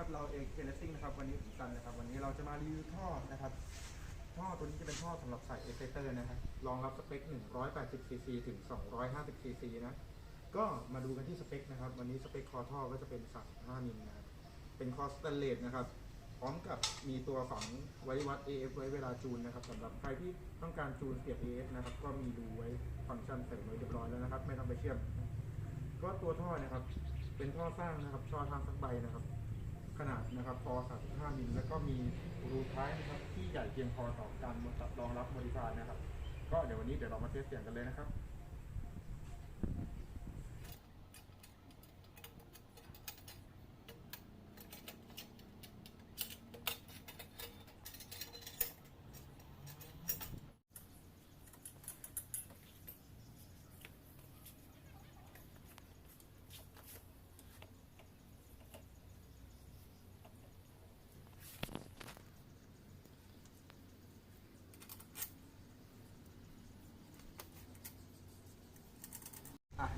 นะครับเราเอกเคเลสซิ่งนะครับวันนี้ผมซันนะครับ วันนี้เราจะมารีวิวท่อนะครับท่อตัวนี้จะเป็นท่อสำหรับใส่เอฟเฟกเตอร์นะครับรองรับสเปค 180 cc ถึง 250 cc นะก็มาดูกันที่สเปคนะครับ วันนี้สเปคคอท่อก็จะเป็น 35มิลนะครับเป็นคอสแตนเลสนะครับพร้อมกับมีตัวฝังไว้วัด AF ไว้เวลาจูนนะครับสำหรับใครที่ต้องการจูนเสียบ AF นะครับ ก็มีดูไว้ฟังก์ชันใส่ไว้เรียบร้อยแล้วนะครับ ไม่ต้องไปเชื่อม ก็ตัวท่อนะครับ เป็นท่อสร้างนะครับช่อทางสักใบนะครับ ขนาดนะครับพอ35มิลแล้วก็มีรูท้ายนะครับที่ใหญ่เพียงพอต่อการรองรับโมดิฟายนะครับ ก็เดี๋ยววันนี้เดี๋ยวเรามาเทสเสียงกันเลยนะครับ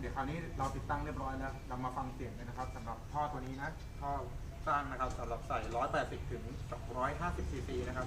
เดี๋ยวคราวนี้เราติดตั้งเรียบร้อยแล้ว เรามาฟังเสียงกันนะครับสำหรับท่อตัวนี้นะ ท่อสร้างนะครับสำหรับใส่ 180 ถึง 250 ซีซีนะครับ